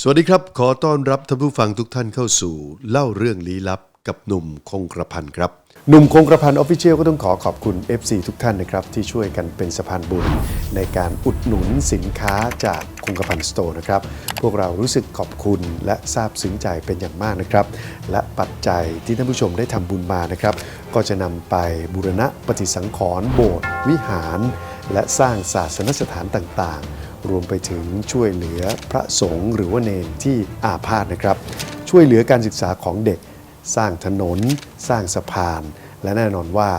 สวัสดีครับ ขอต้อนรับท่านผู้ฟังทุกท่านเข้าสู่ เล่าเรื่องลี้ลับกับหนุ่มคงกระพันครับ หนุ่มคงกระพันออฟฟิเชียลก็ต้องขอขอบคุณ FC ทุกท่านนะครับ ที่ช่วยกันเป็นสะพานบุญ ในการอุดหนุนสินค้าจากคงกระพันสโตร์นะครับ พวกเรารู้สึกขอบคุณและซาบซึ้งใจเป็นอย่างมากนะครับ และปัจจัยที่ท่านผู้ชมได้ทำบุญมานะครับ ก็จะนำไปบูรณะปฏิสังขรณ์โบสถ์วิหาร และสร้างศาสนสถานต่างๆ รวมไปถึงช่วยเหลือพระสงฆ์หรือว่าเนนที่อาพาธนะครับ ช่วยเหลือการศึกษาของเด็ก สร้างถนน สร้างสะพาน และแน่นอนว่า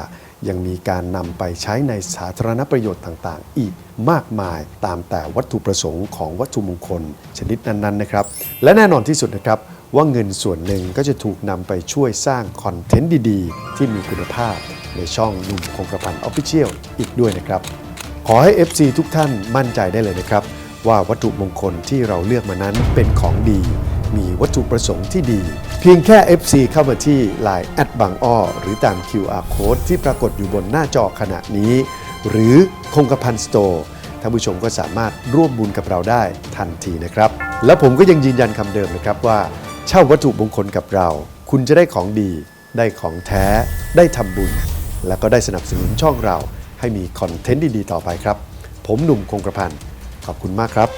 ยังมีการนำไปใช้ในสาธารณประโยชน์ต่างๆ อีกมากมายตามแต่วัตถุประสงค์ของวัตถุมงคลชนิดนั้นๆนะครับ และแน่นอนที่สุดนะครับว่าเงินส่วนหนึ่งก็จะถูกนำไปช่วยสร้างคอนเทนต์ดีๆ ที่มีคุณภาพในช่องหนุ่มคงกระพันออฟฟิเชียลอีกด้วยนะครับ ขอให้ FC ทุกท่านมั่นใจได้เลยนะครับ ว่าวัตถุมงคลที่เราเลือกมานั้นเป็นของดี มีวัตถุประสงค์ที่ดี เพียงแค่ FC เข้ามาที่ Line แอดบางอ้อหรือตาม QR Code ที่ปรากฏอยู่บนหน้าจอขณะนี้ หรือคงกระพันสโตร์ท่านผู้ชมก็สามารถร่วมบุญกับเราได้ทันทีนะครับ และผมก็ยังยืนยันคำเดิมนะครับว่า เช่าวัตถุมงคลกับเรา คุณจะได้ของดี ได้ของแท้ ได้ทำบุญ แล้วก็ได้สนับสนุนช่องเรา ให้มีคอนเทนต์ดี ๆ ต่อไปครับ ผมหนุ่มคงกระพันขอบคุณมากครับ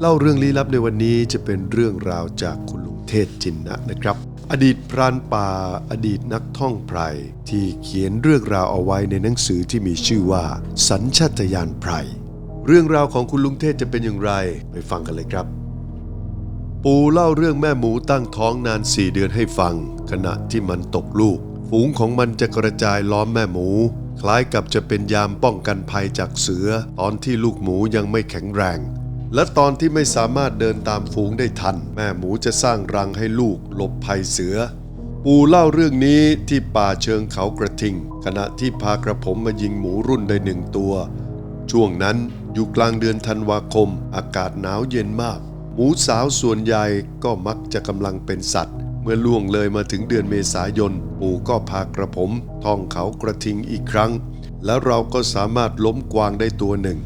เล่าเรื่องลี้ลับในวันนี้จะเป็นเรื่องราวจากคุณลุงเทศจินนะนะครับ อดีตพรานป่า อดีตนักท่องไพรที่เขียนเรื่องราวเอาไว้ในหนังสือที่มีชื่อว่า สัญชาตญาณไพร เรื่องราวของคุณลุงเทศจะเป็นอย่างไรไปฟังกันเลยครับ ปูเล่าเรื่องแม่หมูตั้งท้องนานสี่เดือนให้ฟัง ขณะที่มันตกลูก ฝูงของมันจะกระจายล้อมแม่หมู คล้ายกับจะเป็นยามป้องกันภัยจากเสือ ตอนที่ลูกหมูยังไม่แข็งแรง และตอนที่ไม่สามารถเดินตามฝูงได้ทัน แม่หมูจะสร้างรังให้ลูกหลบภัยเสือปูเล่าเรื่องนี้ที่ป่าเชิงเขากระทิง ขณะที่พากระผมมายิงหมูรุ่นได้หนึ่งตัว ช่วงนั้น อยู่กลางเดือนธันวาคม อากาศหนาวเย็นมาก หมูสาวส่วนใหญ่ก็มักจะกำลังเป็นสัตว์ เมื่อล่วงเลยมาถึงเดือนเมษายน ปู่ก็พากระผมท่องเขากระทิงอีกครั้ง แล้วเราก็สามารถล้มกวางได้ตัวหนึ่ง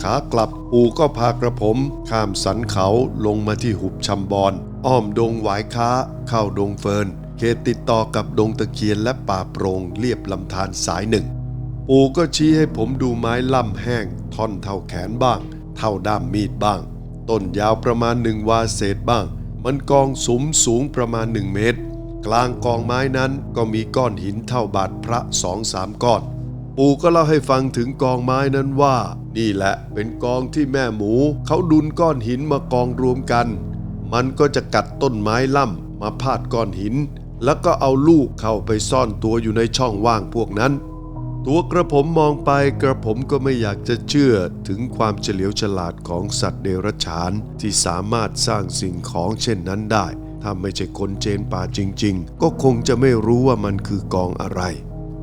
ขากลับปู่ก็พากระผม ข้ามสันเขาลงมาที่หุบชำบอน อ้อมดงหวายค้า เข้าดงเฟินเขตติดต่อกับดงตะเคียนและป่าโปรงเรียบลำธารสายหนึ่ง ปู่ก็ชี้ให้ผมดูไม้ล่ำแห้ง ท่อนเท่าแขนบ้าง เท่าด้ามมีดบ้าง ต้นยาวประมาณหนึ่งวาเศษบ้าง มันกองสุมสูงประมาณหนึ่งเมตร กลางกองไม้นั้นก็มีก้อนหินเท่าบาทพระสองสามก้อน ปู่ก็เล่าให้ฟังถึงกองไม้นั้นว่า นี่แหละเป็นกองที่แม่หมูเขาดุนก้อนหินมากองรวมกัน มันก็จะกัดต้นไม้ล่ำมาพาดก้อนหิน แล้วก็เอาลูกเข้าไปซ่อนตัวอยู่ในช่องว่างพวกนั้น ตัวกระผมมองไปกระผมก็ไม่อยากจะเชื่อถึงความเฉลียวฉลาดของสัตว์เดรัจฉานที่สามารถสร้างสิ่งของเช่นนั้นได้ ถ้าไม่ใช่คนเจนป่าจริง ๆ ก็คงจะไม่รู้ว่ามันคือกองอะไร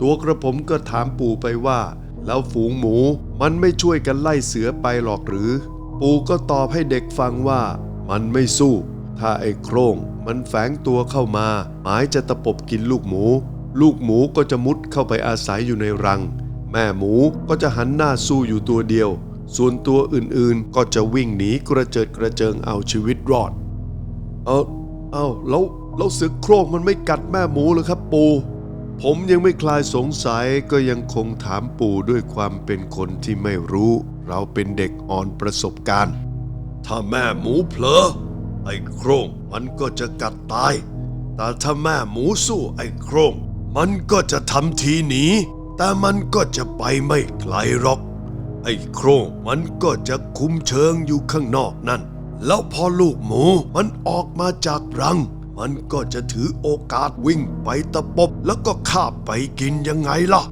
ตัวกระผมก็ถามปู่ไปว่า แล้วฝูงหมูมันไม่ช่วยกันไล่เสือไปหรอกหรือ ปู่ก็ตอบให้เด็กฟังว่า มันไม่สู้ ถ้าไอ้โครงมันแฝงตัวเข้ามา หมายจะตะปบกินลูกหมู ลูกหมูก็จะมุดเข้าไปอาศัยอยู่ในรัง แม่หมูก็จะหันหน้าสู้อยู่ตัวเดียว ส่วนตัวอื่นๆก็จะวิ่งหนีกระเจิดกระเจิงเอาชีวิตรอด เออเอาแล้วแล้วเสือโคร่งมันไม่กัดแม่หมูหรอครับปู่ผมยังไม่คลายสงสัยก็ยังคงถามปู่ด้วยความเป็นคนที่ไม่รู้ เราเป็นเด็กอ่อนประสบการณ์ ถ้าแม่หมูเผลอไอ้โครงมันก็จะกัดตาย แต่ถ้าแม่หมูสู้ไอ้โครง มันก็จะทำทีหนีแต่มันก็จะไปไม่ไกลหรอก ไอ้โครงมันก็จะคุมเชิงอยู่ข้างนอกนั่น แล้วพอลูกหมูมันออกมาจากรัง มันก็จะถือโอกาสวิ่งไปตะปบแล้วก็คาบไปกินยังไงล่ะ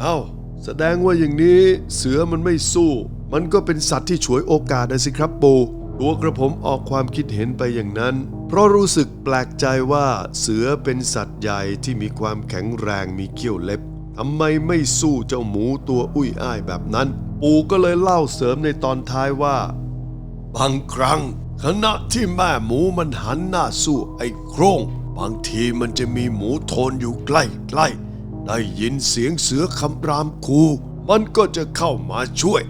เอา้า แสดงว่าอย่างนี้เสือมันไม่สู้ มันก็เป็นสัตว์ที่ฉวยโอกาสนะสิครับปู ตัวกระผมออกความคิดเห็นไปอย่างนั้น เพราะรู้สึกแปลกใจว่าเสือเป็นสัตว์ใหญ่ที่มีความแข็งแรงมีเขี้ยวเล็บทำไมไม่สู้เจ้าหมูตัวอุ้ยอ้ายแบบนั้น ปู่ก็เลยเล่าเสริมในตอนท้ายว่า บางครั้ง ขณะที่แม่หมูมันหันหน้าสู้ไอ้โครงบางทีมันจะมีหมูโทนอยู่ใกล้ๆได้ยินเสียงเสือคำรามคูมันก็จะเข้ามาช่วย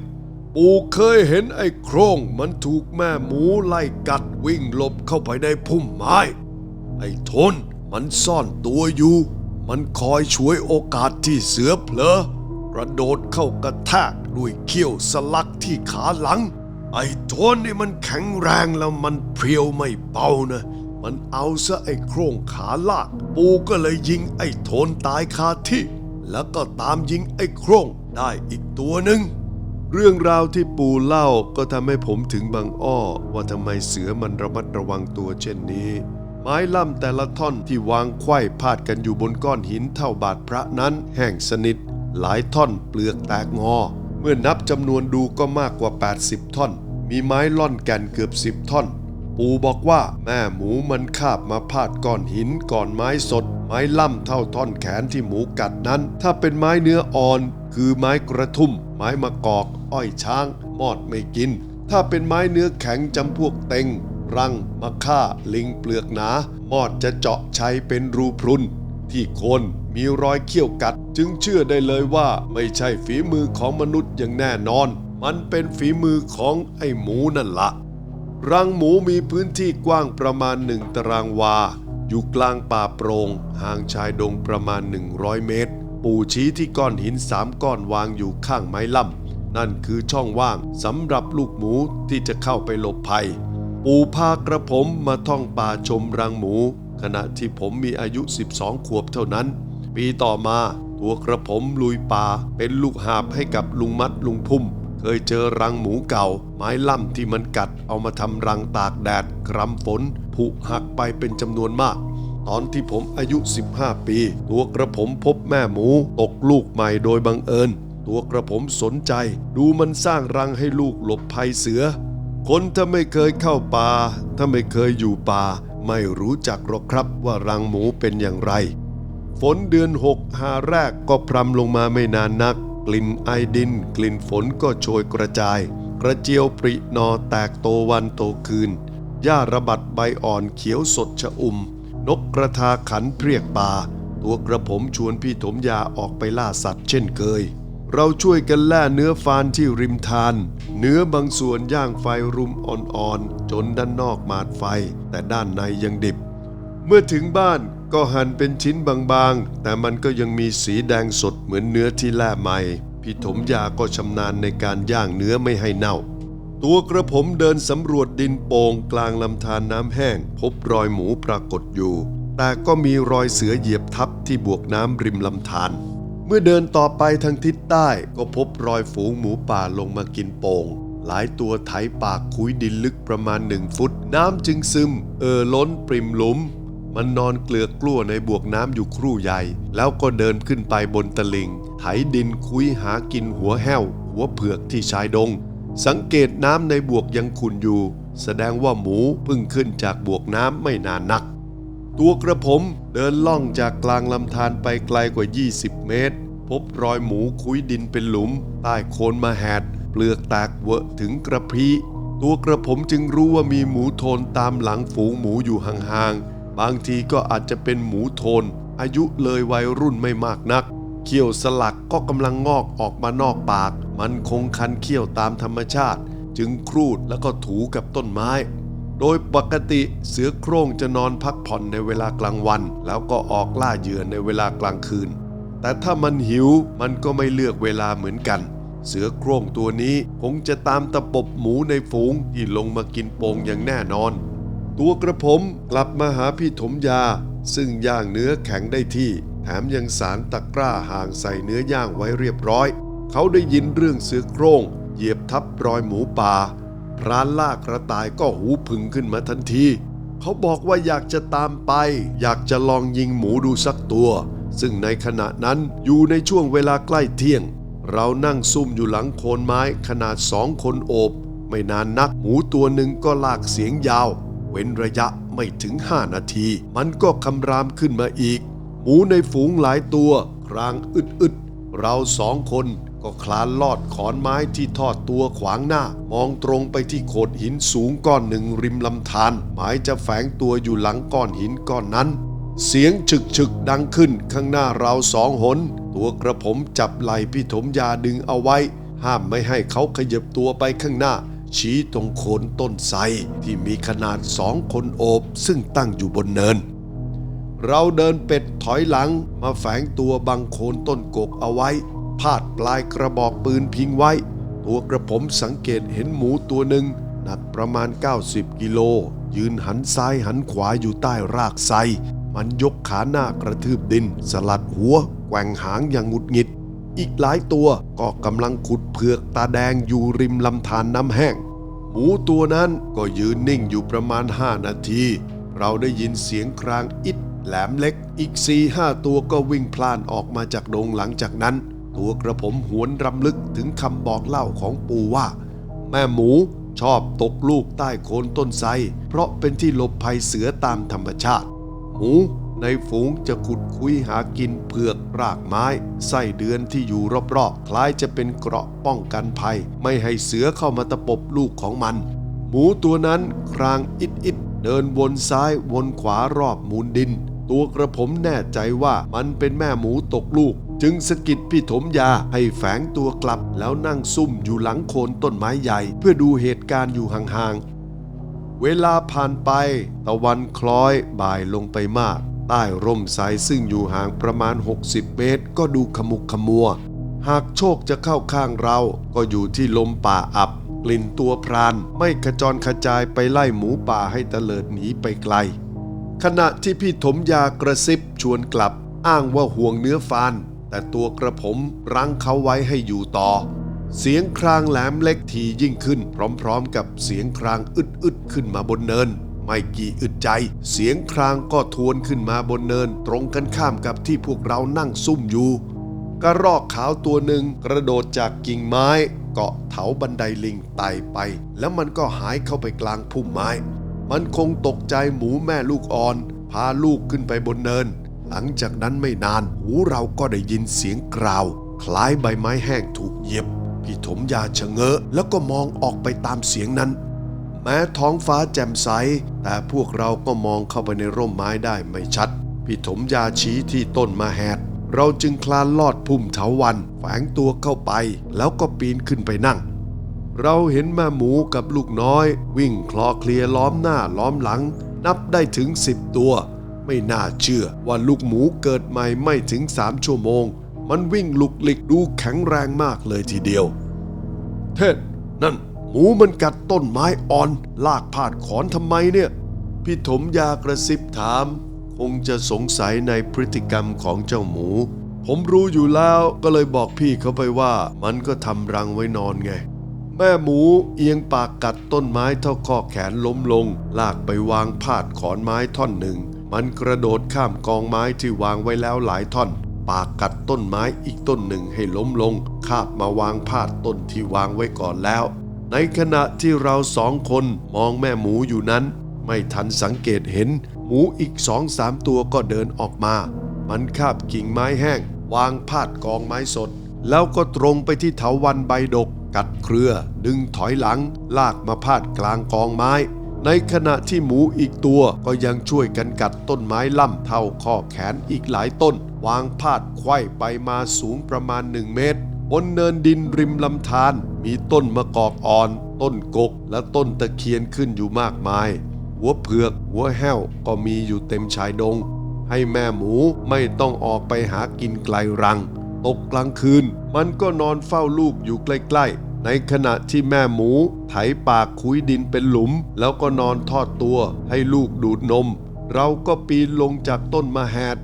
ปู่เคยเห็นไอ้โครงมันถูกแม่หมูไล่กัดวิ่งหลบเข้าไปในพุ่มไม้ ไอ้ทนมันซ่อนตัวอยู่ มันคอยช่วยโอกาสที่เสือเผลอกระโดดเข้ากระแทกด้วยเขี้ยวสลักที่ขาหลัง ไอ้ทนนี่มันแข็งแรงแล้วมันเพรียวไม่เบานะ มันเอาซะไอ้โครงขาลาก ปูก็เลยยิงไอ้ทนตายคาที่ แล้วก็ตามยิงไอ้โครงได้อีกตัวหนึ่ง เรื่องราวที่ปู่เล่าก็ทำให้ผมถึงบางอ้อ ว่าทำไมเสือมันระมัดระวังตัวเช่นนี้ ไม้ล่ำแต่ละท่อนที่วางไขว้พาดกันอยู่บนก้อนหินเท่าบาทพระนั้นแห้งสนิท หลายท่อนเปลือกแตกงอ เมื่อนับจำนวนดูก็มากกว่า 80 ท่อน มีไม้ล่อนแก่นเกือบ10ท่อน ปู่บอกว่าแม่หมูมันคาบมาพาดก้อนหินก่อนไม้สด ไม้ล่ำเท่าท่อนแขนที่หมูกัดนั้น ถ้าเป็นไม้เนื้ออ่อน คือไม้กระทุ่ม ม้มะกอก อ้อยช้าง มอดไม่กิน ถ้าเป็นไม้เนื้อแข็งจำพวกเต็ง รัง มะค่า ลิงเปลือกหนา มอดจะเจาะใช้เป็นรูพรุน ที่โคนมีรอยเขี้ยวกัด จึงเชื่อได้เลยว่าไม่ใช่ฝีมือของมนุษย์อย่างแน่นอน มันเป็นฝีมือของไอ้หมูนั่นละรังหมูมีพื้นที่กว้างประมาณหนึ่งตารางวา อยู่กลางป่าโปรงห่างชายดงประมาณ 100 เมตร ปู่ชี้ที่ก้อนหินสามก้อนวางอยู่ข้างไม้ล่ำนั่นคือช่องว่างสำหรับลูกหมูที่จะเข้าไปหลบภัย ปู่พากระผมมาท่องป่าชมรังหมู ขณะที่ผมมีอายุ 12 ขวบเท่านั้น ปีต่อมาตัวกระผมลุยป่าเป็นลูกหาบให้กับลุงมัดลุงพุ่ม เคยเจอรังหมูเก่า ไม้ล่ำที่มันกัดเอามาทำรังตากแดดกรำฝนผุหักไปเป็นจำนวนมาก ตอนที่ผมอายุ 15 ปี ตัวกระผมพบแม่หมู ตกลูกใหม่โดยบังเอิญ ตัวกระผมสนใจ ดูมันสร้างรังให้ลูกหลบภัยเสือ คนถ้าไม่เคยเข้าป่า ถ้าไม่เคยอยู่ป่า ไม่รู้จักหรอกครับว่ารังหมูเป็นอย่างไร ฝนเดือนหกหาแรกก็พรำลงมาไม่นานนัก กลิ่นไอดิน กลิ่นฝนก็โชยกระจาย กระเจียวปรินอแตกโตวันโตคืนหญ้าระบัดใบอ่อนเขียวสดชะอุ่ม นกกระทาขันเพรียกป่า ตัวกระผมชวนพี่ถมยาออกไปล่าสัตว์เช่นเคย เราช่วยกันแล่เนื้อฟานที่ริมทาน เนื้อบางส่วนย่างไฟรุมอ่อนๆ จนด้านนอกมาดไฟ แต่ด้านในยังดิบ เมื่อถึงบ้านก็หั่นเป็นชิ้นบางๆ แต่มันก็ยังมีสีแดงสดเหมือนเนื้อที่แล่ใหม่ พี่ถมยาก็ชำนาญในการย่างเนื้อไม่ให้เน่า ตัวกระผมเดินสำรวจดินโป่งกลางลำธารน้ำแห้ง พบรอยหมูปรากฏอยู่ แต่ก็มีรอยเสือเหยียบทับที่บวกน้ำริมลำธารเมื่อเดินต่อไปทางทิศใต้ก็พบรอยฝูงหมูป่าลงมากินโป่งหลายตัวไถปากคุยดินลึกประมาณหนึ่งฟุต น้ำจึงซึม เอ่อล้นปริมหลุม มันนอนเกลือกกลั้วในบวกน้ำอยู่ครู่ใหญ่ แล้วก็เดินขึ้นไปบนตลิง ไถดินคุยหากินหัวแห้ว หัวเผือกที่ชายดง สังเกตน้ำในบวกยังขุ่นอยู่ แสดงว่าหมูเพิ่งขึ้นจากบวกน้ำไม่นานนัก ตัวกระผมเดินล่องจากกลางลำธารไปไกลกว่า 20 เมตร พบรอยหมูคุยดินเป็นหลุม ใต้โคนมาแหด เปลือกแตกเวอะถึงกระพรีตัวกระผมจึงรู้ว่ามีหมูโทนตามหลังฝูงหมูอยู่ห่างๆ บางทีก็อาจจะเป็นหมูโทน อายุเลยวัยรุ่นไม่มากนัก เขี้ยวสลักก็กำลังงอกออกมานอกปาก มันคงคันเขี้ยวตามธรรมชาติ จึงครูดแล้วก็ถูกับต้นไม้ โดยปกติเสือโคร่งจะนอนพักผ่อนในเวลากลางวัน แล้วก็ออกล่าเหยื่อในเวลากลางคืน แต่ถ้ามันหิวมันก็ไม่เลือกเวลาเหมือนกัน เสือโคร่งตัวนี้คงจะตามตะปบหมูในฝูงที่ลงมากินโป่งอย่างแน่นอน ตัวกระผมกลับมาหาพี่ถมยา ซึ่งย่างเนื้อแข็งได้ที่ แถมยังสารตะกร้าห่างใส่เนื้อย่างไว้เรียบร้อย เขาได้ยินเรื่องเสือโคร่งเหยียบทับรอยหมูป่าพรานล่ากระต่ายก็หูผึ่งขึ้นมาทันที เขาบอกว่าอยากจะตามไป อยากจะลองยิงหมูดูสักตัว ซึ่งในขณะนั้นอยู่ในช่วงเวลาใกล้เที่ยง เรานั่งซุ่มอยู่หลังโคนไม้ขนาดสองคนโอบ ไม่นานนักหมูตัวหนึ่งก็ลากเสียงยาว เว้นระยะไม่ถึงห้านาที มันก็คำรามขึ้นมาอีก หมูในฝูงหลายตัวครางอึดๆ เราสองคนก็คลานลอดขอนไม้ที่ทอดตัวขวางหน้า มองตรงไปที่โขดหินสูงก้อนหนึ่งริมลำธารหมายจะแฝงตัวอยู่หลังก้อนหินก้อนนั้น เสียงฉึกฉึกดังขึ้นข้างหน้าเราสองหน ตัวกระผมจับไหล่พี่ถมยาดึงเอาไว้ ห้ามไม่ให้เขาขยับตัวไปข้างหน้า ชี้ตรงโคนต้นไทรที่มีขนาดสองคนโอบซึ่งตั้งอยู่บนเนิน เราเดินเป็ดถอยหลังมาแฝงตัวบังโคนต้นกกเอาไว้ พาดปลายกระบอกปืนพิงไว้ ตัวกระผมสังเกตเห็นหมูตัวหนึ่งหนักประมาณ 90 กิโล ยืนหันซ้ายหันขวาอยู่ใต้รากไทรมันยกขาหน้ากระทืบดิน สลัดหัว แกว่งหางอย่างหงุดหงิด อีกหลายตัวก็กำลังขุดเผือกตาแดงอยู่ริมลำธารน้ำแห้ง หมูตัวนั้นก็ยืนนิ่งอยู่ประมาณ 5 นาที เราได้ยินเสียงครางอิด แหลมเล็กอีก4ีห้าตัวก็วิ่งพล่านออกมาจากดงหลังจากนั้น ตัวกระผมหวนรำลึกถึงคำบอกเล่าของปู่ว่า แม่หมูชอบตกลูกใต้โคนต้นไทรเพราะเป็นที่หลบภัยเสือตามธรรมชาติ หมูในฝูงจะขุดคุยหากินเผือกรากไม้ ไส้เดือนที่อยู่รอบๆ คล้ายจะเป็นเกราะป้องกันภัย ไม่ให้เสือเข้ามาตะปบลูกของมัน หมูตัวนั้นครางอิดอิดเดินวนซ้ายวนขวารอบมูลดิน ตัวกระผมแน่ใจว่ามันเป็นแม่หมูตกลูก จึงสะกิดพี่ถมยาให้แฝงตัวกลับแล้วนั่งซุ่มอยู่หลังโคนต้นไม้ใหญ่ เพื่อดูเหตุการณ์อยู่ห่างๆ เวลาผ่านไป ตะวันคล้อยบ่ายลงไปมาก ใต้ร่มไทรซึ่งอยู่ห่างประมาณ 60 เมตร ก็ดูขมุกขมัว หากโชคจะเข้าข้างเราก็อยู่ที่ลมป่าอับกลิ่นตัวพรานไม่ขจรขจายไปไล่หมูป่าให้เตลิดหนีไปไกล ขณะที่พี่ถมยากระซิบชวนกลับ อ้างว่าห่วงเนื้อฟาน แต่ตัวกระผมรั้งเขาไว้ให้อยู่ต่อ เสียงครางแหลมเล็กทียิ่งขึ้น พร้อมๆ กับเสียงครางอึดๆขึ้นมาบนเนิน ไม่กี่อึดใจ เสียงครางก็ทวนขึ้นมาบนเนิน ตรงกันข้ามกับที่พวกเรานั่งซุ่มอยู่กระรอกขาวตัวหนึ่งกระโดดจากกิ่งไม้ เกาะเถาบันไดลิงไต่ไป แล้วมันก็หายเข้าไปกลางพุ่มไม้ มันคงตกใจหมูแม่ลูกอ่อน พาลูกขึ้นไปบนเนิน หลังจากนั้นไม่นานหูเราก็ได้ยินเสียงกราว คล้ายใบไม้แห้งถูกเหยียบพี่ถมยาชะเง้อแล้วก็มองออกไปตามเสียงนั้น แม้ท้องฟ้าแจ่มใส แต่พวกเราก็มองเข้าไปในร่มไม้ได้ไม่ชัด พี่ถมยาชี้ที่ต้นมาแหดเราจึงคลานลอดพุ่มเถาวันแฝงตัวเข้าไป แล้วก็ปีนขึ้นไปนั่ง เราเห็นแม่หมูกับลูกน้อย วิ่งคลอเคลียล้อมหน้าล้อมหลัง นับได้ถึงสิบตัว ไม่น่าเชื่อว่าลูกหมูเกิดใหม่ไม่ถึงสามชั่วโมง มันวิ่งลุกลิกดูแข็งแรงมากเลยทีเดียว เท็ดนั่นหมูมันกัดต้นไม้อ่อน ลากพาดขอนทำไมเนี่ย พี่ถมยากระซิบถาม คงจะสงสัยในพฤติกรรมของเจ้าหมู ผมรู้อยู่แล้วก็เลยบอกพี่เขาไปว่า มันก็ทำรังไว้นอนไง แม่หมูเอียงปากกัดต้นไม้เท่าข้อแขนล้มลง ลากไปวางพาดขอนไม้ท่อนหนึ่ง มันกระโดดข้ามกองไม้ที่วางไว้แล้วหลายท่อน ปากกัดต้นไม้อีกต้นหนึ่งให้ล้มลง คาบมาวางพาดต้นที่วางไว้ก่อนแล้ว ในขณะที่เราสองคนมองแม่หมูอยู่นั้น ไม่ทันสังเกตเห็น หมูอีกสองสามตัวก็เดินออกมา มันคาบกิ่งไม้แห้ง วางพาดกองไม้สด แล้วก็ตรงไปที่เถาวันใบดก กัดเครือดึงถอยหลัง ลากมาพาดกลางกองไม้ ในขณะที่หมูอีกตัวก็ยังช่วยกันกัดต้นไม้ล่ำเท่าข้อแขนอีกหลายต้น วางพาดไขว้ไปมาสูงประมาณหนึ่งเมตรบนเนินดินริมลำธารมีต้นมะกอกอ่อน ต้นกกและต้นตะเคียนขึ้นอยู่มากมาย หัวเผือกหัวแห้วก็มีอยู่เต็มชายดง ให้แม่หมูไม่ต้องออกไปหากินไกลรัง ตกกลางคืน มันก็นอนเฝ้าลูกอยู่ใกล้ๆ ในขณะที่แม่หมูไถปากคุยดินเป็นหลุม แล้วก็นอนทอดตัวให้ลูกดูดนม เราก็ปีนลงจากต้นมะแหด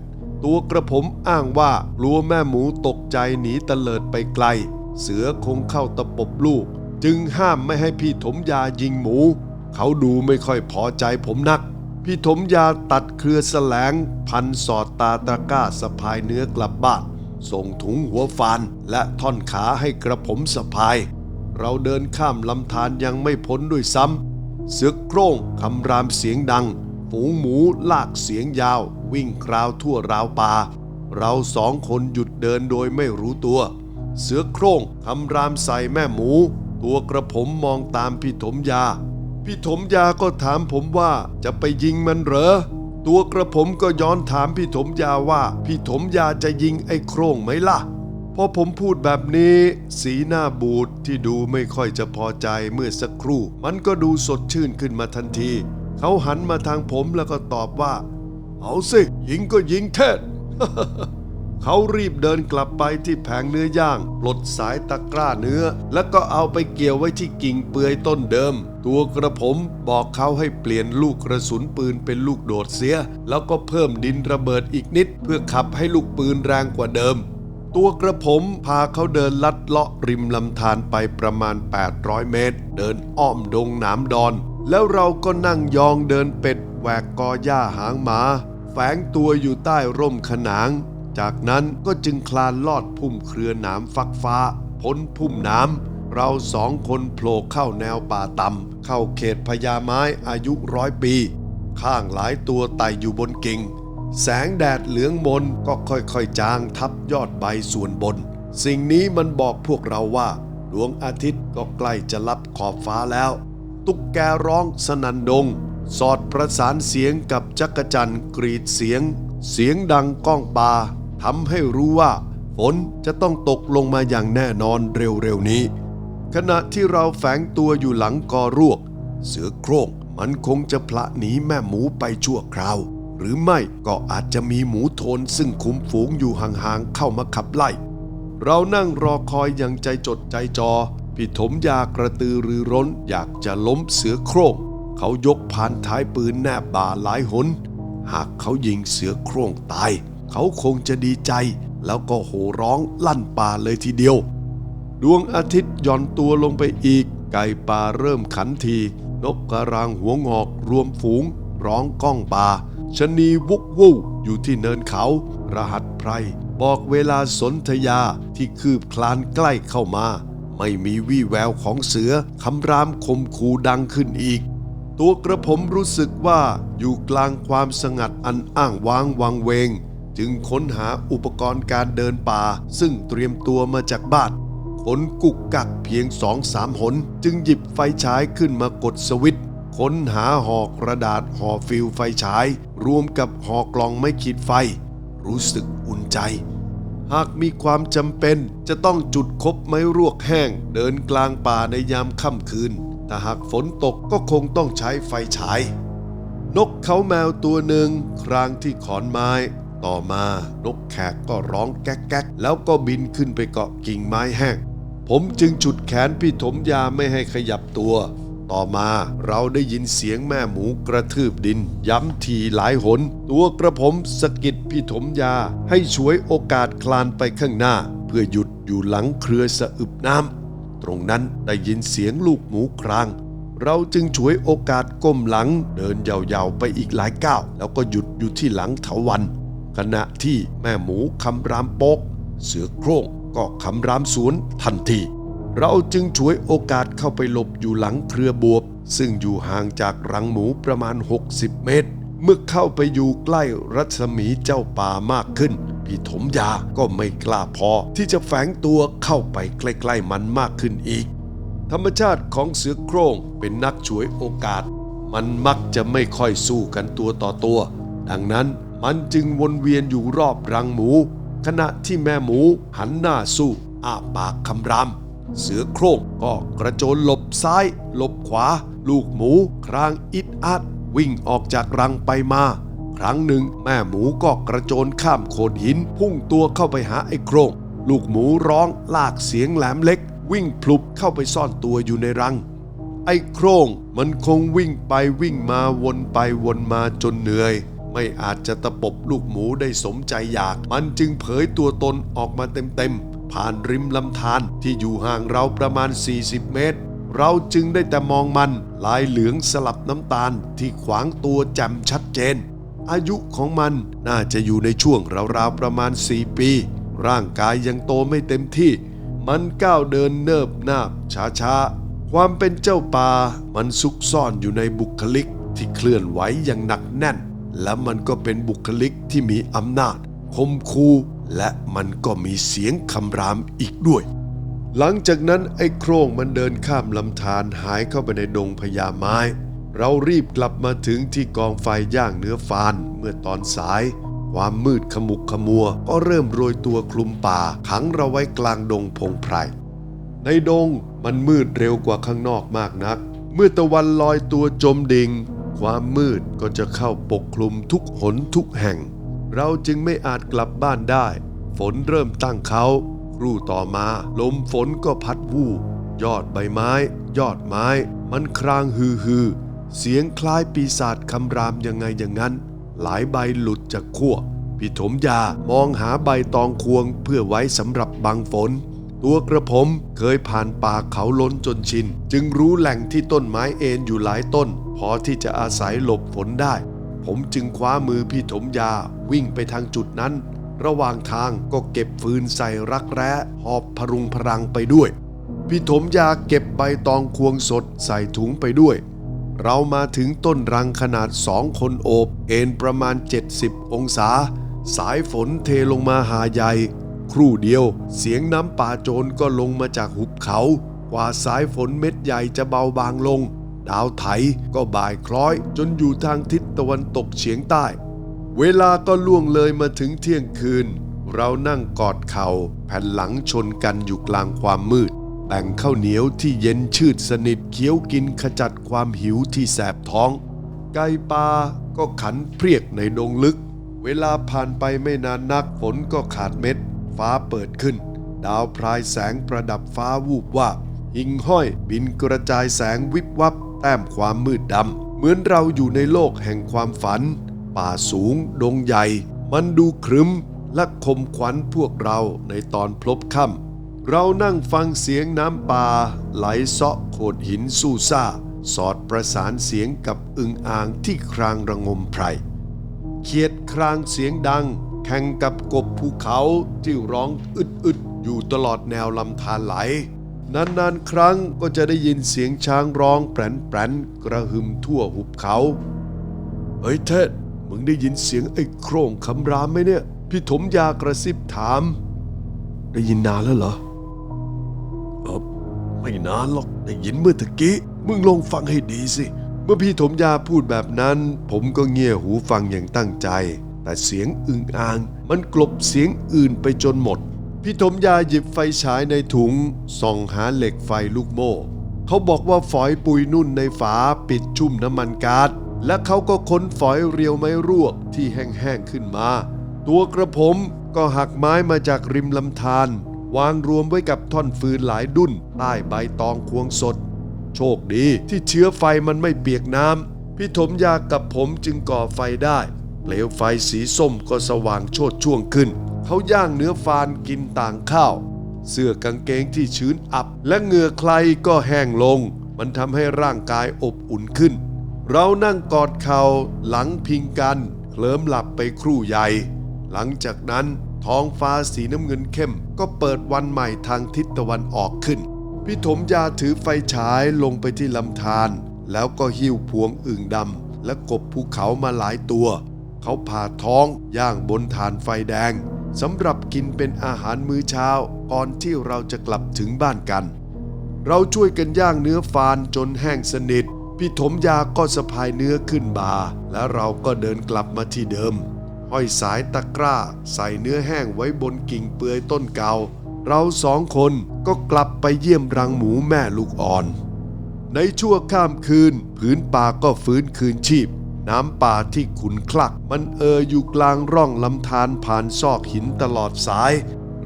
ตัวกระผมอ้างว่ากลัวแม่หมูตกใจหนีตะเลิดไปไกล เสือคงเข้าตะปบลูก จึงห้ามไม่ให้พี่ถมยายิงหมู เขาดูไม่ค่อยพอใจผมนัก พี่ถมยาตัดเครือแสลง พันสอดตาตะก้าสะพายเนื้อกลับบ้าน ส่งถุงหัวฟานและท่อนขาให้กระผมสะพาย เราเดินข้ามลำธารยังไม่พ้นด้วยซ้ำเสือโคร่งคำรามเสียงดัง ฝูงหมูลากเสียงยาว วิ่งคราวทั่วราวป่า เราสองคนหยุดเดินโดยไม่รู้ตัว เสือโคร่งคำรามใส่แม่หมู ตัวกระผมมองตามพี่ถมยา พี่ถมยาก็ถามผมว่าจะไปยิงมันเหรอ ตัวกระผมก็ย้อนถามพี่ถมยาว่า พี่ถมยาจะยิงไอ้โครงไหมล่ะพอผมพูดแบบนี้ สีหน้าบูดที่ดูไม่ค่อยจะพอใจเมื่อสักครู่ มันก็ดูสดชื่นขึ้นมาทันที เขาหันมาทางผมแล้วก็ตอบว่า เอาสิยิงก็ยิงเทศ เขารีบเดินกลับไปที่แผงเนื้อย่างปลดสายตะกร้าเนื้อ แล้วก็เอาไปเกี่ยวไว้ที่กิ่งเปือยต้นเดิม ตัวกระผมบอกเขาให้เปลี่ยนลูกกระสุนปืนเป็นลูกโดดเสีย แล้วก็เพิ่มดินระเบิดอีกนิด เพื่อขับให้ลูกปืนแรงกว่าเดิม ตัวกระผมพาเขาเดินลัดเลาะริมลำธารไปประมาณ 800 เมตร เดินอ้อมดงหนามดอน แล้วเราก็นั่งยองเดินเป็ดแหวกกอหญ้าหางหมาแฝงตัวอยู่ใต้ร่มขนาง จากนั้นก็จึงคลานลอดพุ่มเครือหนามฟักฟ้า พ้นพุ่มน้ำ เราสองคนโผล่เข้าแนวป่าต่ำเข้าเขตพญาไม้อายุร้อยปี ข้างหลายตัวไต่อยู่บนกิ่ง แสงแดดเหลืองมนก็ค่อยๆจางทับยอดใบส่วนบน สิ่งนี้มันบอกพวกเราว่า ดวงอาทิตย์ก็ใกล้จะลับขอบฟ้าแล้ว ตุ๊กแกร้องสนันดง สอดประสานเสียงกับจักรจันทร์กรีดเสียง เสียงดังก้องปา ทำให้รู้ว่า ฝนจะต้องตกลงมาอย่างแน่นอนเร็วๆนี้ ขณะที่เราแฝงตัวอยู่หลังกอรวก เสือโคร่งมันคงจะพละหนีแม่หมูไปชั่วคราว หรือไม่ก็อาจจะมีหมูโทนซึ่งคุมฝูงอยู่ห่างๆเข้ามาขับไล่ เรานั่งรอคอยอย่างใจจดใจจอพี่ถมยากระตือรือร้นอยากจะล้มเสือโคร่ง เขายกพานท้ายปืนแนบบ่าหลายหน หากเขายิงเสือโคร่งตาย เขาคงจะดีใจ แล้วก็โห่ร้องลั่นป่าเลยทีเดียว ดวงอาทิตย์หย่อนตัวลงไปอีก ไก่ป่าเริ่มขันทีนกกระรางหัวงอกรวมฝูง ร้องก้องป่าชะนีวุกวู่อยู่ที่เนินเขา รหัสไพร บอกเวลาสนธยาที่คืบคลานใกล้เข้ามา ไม่มีวี่แววของเสือคำรามคมคูดังขึ้นอีก ตัวกระผมรู้สึกว่าอยู่กลางความสงัดอันอ้างว้างวังเวง จึงค้นหาอุปกรณ์การเดินป่า ซึ่งเตรียมตัวมาจากบ้านขนกุกกักเพียงสองสามหน จึงหยิบไฟฉายขึ้นมากดสวิตช์ค้นหาห่อกระดาษห่อฟิลไฟฉาย รวมกับห่อกล่องไม่ขีดไฟ รู้สึกอุ่นใจ หากมีความจำเป็นจะต้องจุดคบไม้รวกแห้ง เดินกลางป่าในยามค่ำคืนแต่หากฝนตกก็คงต้องใช้ไฟฉาย นกเขาแมวตัวหนึ่งครางที่ขอนไม้ ต่อมานกแขกก็ร้องแก๊กแก๊กแล้วก็บินขึ้นไปเกาะกิ่งไม้แห้ง ผมจึงฉุดแขนพี่ถมยาไม่ให้ขยับตัว ต่อมาเราได้ยินเสียงแม่หมูกระทืบดิน ย้ำทีหลายหน ตัวกระผมสะกิดพี่ถมยาให้ช่วยโอกาสคลานไปข้างหน้า เพื่อหยุดอยู่หลังเครือสะอึบน้ำตรงนั้นได้ยินเสียงลูกหมูครางเราจึงฉวยโอกาสก้มหลังเดินยาวๆไปอีกหลายก้าวแล้วก็หยุดอยู่ที่หลังเถาวัน ขณะที่แม่หมูคำรามโปก เสือโคร่งก็คำรามสวนทันที เราจึงฉวยโอกาสเข้าไปหลบอยู่หลังเครือบวบ ซึ่งอยู่ห่างจากรังหมูประมาณ 60 เมตร เมื่อเข้าไปอยู่ใกล้รัศมีเจ้าป่ามากขึ้นพี่ถมยาก็ไม่กล้าพอที่จะแฝงตัวเข้าไปใกล้ๆมันมากขึ้นอีก ธรรมชาติของเสือโคร่งเป็นนักฉวยโอกาส มันมักจะไม่ค่อยสู้กันตัวต่อตัว ดังนั้น มันจึงวนเวียนอยู่รอบรังหมู ขณะที่แม่หมูหันหน้าสู้อ้าปากคำราม เสือโคร่งก็กระโจนหลบซ้าย หลบขวา ลูกหมูครางอิดอัดวิ่งออกจากรังไปมา ครั้งหนึ่งแม่หมูก็กระโจนข้ามโขดหิน พุ่งตัวเข้าไปหาไอ้โครงลูกหมูร้องลากเสียงแหลมเล็ก วิ่งพลุบเข้าไปซ่อนตัวอยู่ในรัง ไอ้โครงมันคงวิ่งไปวิ่งมาวนไปวนมาจนเหนื่อย ไม่อาจจะตะปบลูกหมูได้สมใจอยาก มันจึงเผยตัวตนออกมาเต็มๆ ผ่านริมลำธารที่อยู่ห่างเราประมาณ 40 เมตร เราจึงได้แต่มองมันลายเหลืองสลับน้ำตาลที่ขวางตัวแจ่มชัดเจน อายุของมันน่าจะอยู่ในช่วงราวๆประมาณ 4 ปี ร่างกายยังโตไม่เต็มที่ มันก้าวเดินเนิบนาบช้าๆ ความเป็นเจ้าป่ามันซุกซ่อนอยู่ในบุคลิกที่เคลื่อนไหวอย่างหนักแน่น และมันก็เป็นบุคลิกที่มีอำนาจคมคูและมันก็มีเสียงคำรามอีกด้วย หลังจากนั้นไอ้โครงมันเดินข้ามลำธารหายเข้าไปในดงพญาไม้ เรารีบกลับมาถึงที่กองไฟย่างเนื้อฟานเมื่อตอนสาย ความมืดขมุกขมัวก็เริ่มโรยตัวคลุมป่าขังเราไว้กลางดงพงไพร ในดงมันมืดเร็วกว่าข้างนอกมากนัก เมื่อตะวันลอยตัวจมดิ่ง ความมืดก็จะเข้าปกคลุมทุกหนทุกแห่ง เราจึงไม่อาจกลับบ้านได้ ฝนเริ่มตั้งเขา ครู่ต่อมา ลมฝนก็พัดวูบยอดใบไม้ ยอดไม้ มันครางฮือฮือเสียงคล้ายปีศาจคำรามยังไงอย่างนั้น หลายใบหลุดจากขั้วพี่ถมยามองหาใบตองควงเพื่อไว้สำหรับบังฝน ตัวกระผมเคยผ่านป่าเขาล้นจนชิน จึงรู้แหล่งที่ต้นไม้เอ็นอยู่หลายต้น พอที่จะอาศัยหลบฝนได้ ผมจึงคว้ามือพี่ถมยาวิ่งไปทางจุดนั้น ระหว่างทางก็เก็บฟืนใส่รักแร้หอบพรุงพรังไปด้วย พี่ถมยาเก็บใบตองควงสดใส่ถุงไปด้วย เรามาถึงต้นรังขนาดสองคนโอบ เอ็นประมาณ 70 องศา สายฝนเทลงมาหาใหญ่ ครู่เดียว เสียงน้ำป่าโจรก็ลงมาจากหุบเขา กว่าสายฝนเม็ดใหญ่จะเบาบางลง ดาวไถก็บ่ายคล้อยจนอยู่ทางทิศตะวันตกเฉียงใต้ เวลาก็ล่วงเลยมาถึงเที่ยงคืน เรานั่งกอดเข่า แผ่นหลังชนกันอยู่กลางความมืดแบ่งข้าวเหนียวที่เย็นชืดสนิทเคี้ยวกินขจัดความหิวที่แสบท้อง ไก่ปลาก็ขันเพรียกในดงลึก เวลาผ่านไปไม่นานนักฝนก็ขาดเม็ด ฟ้าเปิดขึ้น ดาวพรายแสงประดับฟ้าวูบวาบหิ่งห้อยบินกระจายแสงวิบวับ แต้มความมืดดำ เหมือนเราอยู่ในโลกแห่งความฝัน ป่าสูง ดงใหญ่ มันดูครึ้มและคมขวัญพวกเราในตอนพลบค่ำเรานั่งฟังเสียงน้ำป่า ไหลเซาะโขดหินสู้ซ่า สอดประสานเสียงกับอึงอ่างที่ครางระงมไพรเขียดครางเสียงดัง แข่งกับกบภูเขาที่ร้องอึดอึดอยู่ตลอดแนวลำธารไหล นานๆ ครั้งก็จะได้ยินเสียงช้างร้องแปรนแปรนๆกระหึ่มทั่วหุบเขาเฮ้ยเท็ดมึงได้ยินเสียงไอ้โครงคำรามไหมเนี่ย พี่ถมยากระซิบถาม ได้ยินนานแล้วเหรอเออไม่นานหรอกได้ยินเมื่อตะกี้ มึงลองฟังให้ดีสิ เมื่อพี่ถมยาพูดแบบนั้น ผมก็เงี่ยหูฟังอย่างตั้งใจ แต่เสียงอึงอ่าง มันกลบเสียงอื่นไปจนหมด พี่ถมยาหยิบไฟฉายในถุงส่องหาเหล็กไฟลูกโม่ เขาบอกว่าฝอยปุยนุ่นในฝาปิดชุ่มน้ำมันกา๊าซและเขาก็ค้นฝอยเรียวไม้รวกที่แห้งๆขึ้นมา ตัวกระผมก็หักไม้มาจากริมลำธารวางรวมไว้กับท่อนฟืนหลายดุนใต้ใบตองควงสด โชคดีที่เชื้อไฟมันไม่เปียกน้ำพี่ถมยากับผมจึงก่อไฟได้ เปลวไฟสีส้มก็สว่างโชดช่วงขึ้น เขาย่างเนื้อฟานกินต่างข้าว เสื้อกางเกงที่ชื้นอับ และเหงื่อใครก็แห้งลง มันทำให้ร่างกายอบอุ่นขึ้น เรานั่งกอดเข่าหลังพิงกันเคลิ้มหลับไปครู่ใหญ่ หลังจากนั้นท้องฟ้าสีน้ำเงินเข้ม ก็เปิดวันใหม่ทางทิศตะวันออกขึ้นพี่ถมยาถือไฟฉายลงไปที่ลำธารแล้วก็หิ้วพวงอึ่งดำและกบภูเขามาหลายตัว เขาผ่าท้องย่างบนฐานไฟแดงสำหรับกินเป็นอาหารมื้อเช้าก่อนที่เราจะกลับถึงบ้านกัน เราช่วยกันย่างเนื้อฟานจนแห้งสนิทพี่ถมยาก็สะพายเนื้อขึ้นบาแล้วเราก็เดินกลับมาที่เดิม ห้อยสายตะกร้า ใส่เนื้อแห้งไว้บนกิ่งเปือยต้นเกา เราสองคนก็กลับไปเยี่ยมรังหมูแม่ลูกอ่อน ในชั่วข้ามคืน ผืนป่าก็ฟื้นคืนชีพ น้ำป่าที่ขุนคลัก มันเอออยู่กลางร่องลำธารผ่านซอกหินตลอดสาย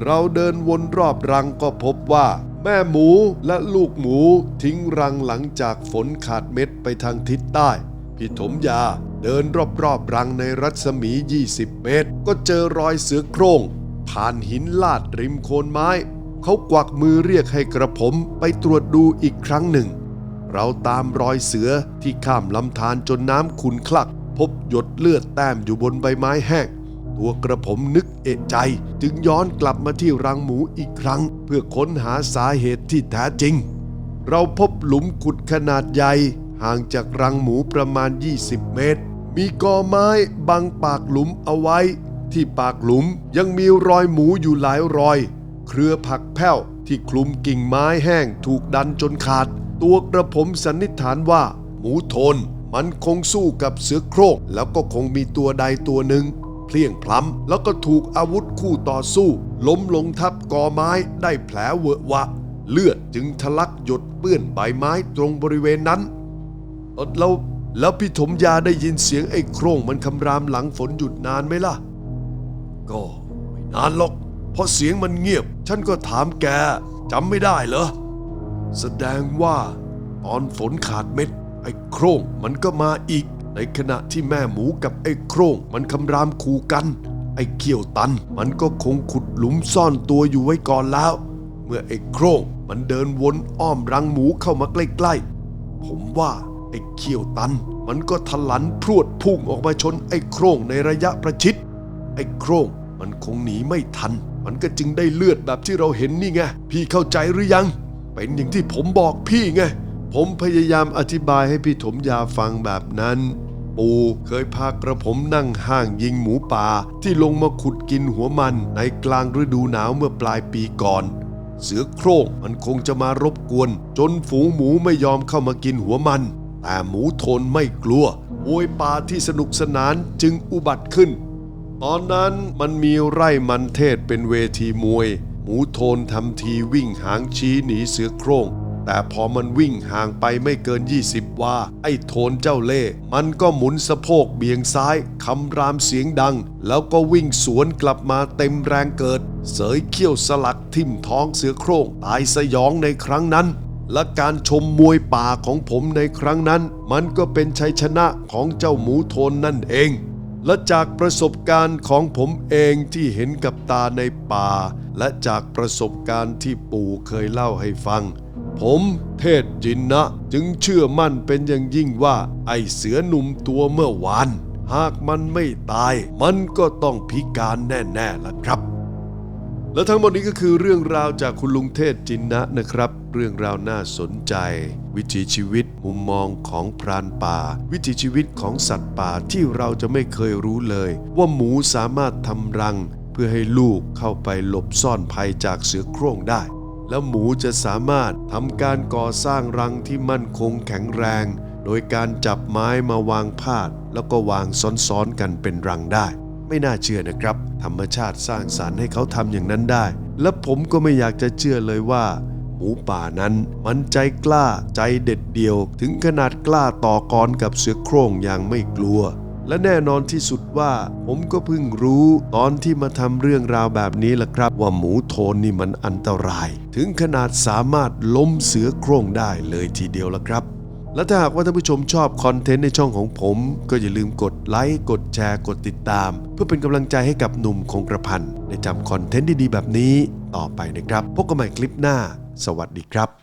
เราเดินวนรอบรังก็พบว่า แม่หมูและลูกหมูทิ้งรังหลังจากฝนขาดเม็ดไปทางทิศใต้พี่ถมยาเดินรอบๆรังในรัศมี 20 เมตร ก็เจอรอยเสือโคร่งผ่านหินลาดริมโคนไม้ เขากวักมือเรียกให้กระผมไปตรวจดูอีกครั้งหนึ่ง เราตามรอยเสือที่ข้ามลำธารจนน้ำขุนคลัก พบหยดเลือดแต้มอยู่บนใบไม้แห้ง ตัวกระผมนึกเอะใจ จึงย้อนกลับมาที่รังหมูอีกครั้ง เพื่อค้นหาสาเหตุที่แท้จริง เราพบหลุมขุดขนาดใหญ่ ห่างจากรังหมูประมาณ 20 เมตร มีกอไม้บังปากหลุมเอาไว้ ที่ปากหลุมยังมีรอยหมูอยู่หลายรอย เครือผักแพ้วที่คลุมกิ่งไม้แห้งถูกดันจนขาด ตัวกระผมสันนิษฐานว่า หมูโทนมันคงสู้กับเสือโคร่งแล้วก็คงมีตัวใดตัวหนึ่งเพลียงพล้ำแล้วก็ถูกอาวุธคู่ต่อสู้ ล้มลงทับกอไม้ได้แผลเวอะวะ เลือดจึงทะลักหยดเปื้อนใบไม้ตรงบริเวณนั้นเออแล้วแล้วพี่ถมยาได้ยินเสียงไอ้โคร่งมันคำรามหลังฝนหยุดนานไหมล่ะ ก็ไม่นานหรอก เพราะเสียงมันเงียบ ฉันก็ถามแกจำไม่ได้เหรอ แสดงว่า ตอนฝนขาดเม็ด ไอ้โครงมันก็มาอีก ในขณะที่แม่หมูกับไอ้โครงมันคำรามคู่กัน ไอ้เขี้ยวตัน มันก็คงขุดหลุมซ่อนตัวอยู่ไว้ก่อนแล้ว เมื่อไอ้โครงมันเดินวนอ้อมรังหมูเข้ามาใกล้ๆ ผมว่าไอ้เขี้ยวตัน มันก็ทะลันพรวดพุ่งออกมาชนไอ้โครงในระยะประชิด ไอ้โครงมันคงหนีไม่ทัน มันก็จึงได้เลือดแบบที่เราเห็นนี่ไง พี่เข้าใจหรือยัง เป็นอย่างที่ผมบอกพี่ไง ผมพยายามอธิบายให้พี่ถมยาฟังแบบนั้น ปู่เคยพากระผมนั่งห้างยิงหมูป่าที่ลงมาขุดกินหัวมันในกลางฤดูหนาวเมื่อปลายปีก่อน เสือโคร่งมันคงจะมารบกวน จนฝูงหมูไม่ยอมเข้ามากินหัวมัน แต่หมูทนไม่กลัวมวยป่าที่สนุกสนานจึงอุบัติขึ้น ตอนนั้นมันมีไร่มันเทศเป็นเวทีมวย หมูโทนทำทีวิ่งหางชี้หนีเสือโคร่ง แต่พอมันวิ่งห่างไปไม่เกิน 20 ว่า ไอ้โทนเจ้าเล่ มันก็หมุนสะโพกเบี่ยงซ้ายคำรามเสียงดัง แล้วก็วิ่งสวนกลับมาเต็มแรงเกิด เสยเขี้ยวสลักทิ่มท้องเสือโคร่งตายสยองในครั้งนั้นและการชมมวยป่าของผมในครั้งนั้น มันก็เป็นชัยชนะของเจ้าหมูโทนนั่นเอง และจากประสบการณ์ของผมเองที่เห็นกับตาในป่า และจากประสบการณ์ที่ปู่เคยเล่าให้ฟัง ผมเทศจินนะจึงเชื่อมั่นเป็นอย่างยิ่งว่าไอเสือหนุ่มตัวเมื่อวาน หากมันไม่ตาย มันก็ต้องพิการแน่ๆล่ะครับ และทั้งหมดนี้ก็คือเรื่องราวจากคุณลุงเทศจินนะนะครับ เรื่องราวน่าสนใจ วิถีชีวิตมุมมองของพรานป่า วิถีชีวิตของสัตว์ป่าที่เราจะไม่เคยรู้เลย ว่าหมูสามารถทำรัง เพื่อให้ลูกเข้าไปหลบซ่อนภัยจากเสือโคร่งได้ แล้วหมูจะสามารถทำการก่อสร้างรังที่มั่นคงแข็งแรง โดยการจับไม้มาวางพาด แล้วก็วางซ้อนๆกันเป็นรังได้ ไม่น่าเชื่อนะครับ ธรรมชาติสร้างสารรค์ให้เขาทำอย่างนั้นได้ และผมก็ไม่อยากจะเชื่อเลยว่า หมูป่านั้นมันใจกล้าใจเด็ดเดียว ถึงขนาดกล้าต่อกรกับเสือโคร่งอย่างไม่กลัว และแน่นอนที่สุดว่า ผมก็เพิ่งรู้ตอนที่มาทำเรื่องราวแบบนี้แหละครับ ว่าหมูโทนนี่มันอันตราย ถึงขนาดสามารถล้มเสือโคร่งได้เลยทีเดียวละครับ และถ้าหากว่าท่านผู้ชมชอบคอนเทนต์ในช่องของผม ก็อย่าลืมกดไลค์กดแชร์กดติดตาม เพื่อเป็นกำลังใจให้กับหนุ่มคงกระพันได้จำคอนเทนต์ดีๆแบบนี้ ต่อไปนะครับพบกันใหม่คลิปหน้า สวัสดีครับ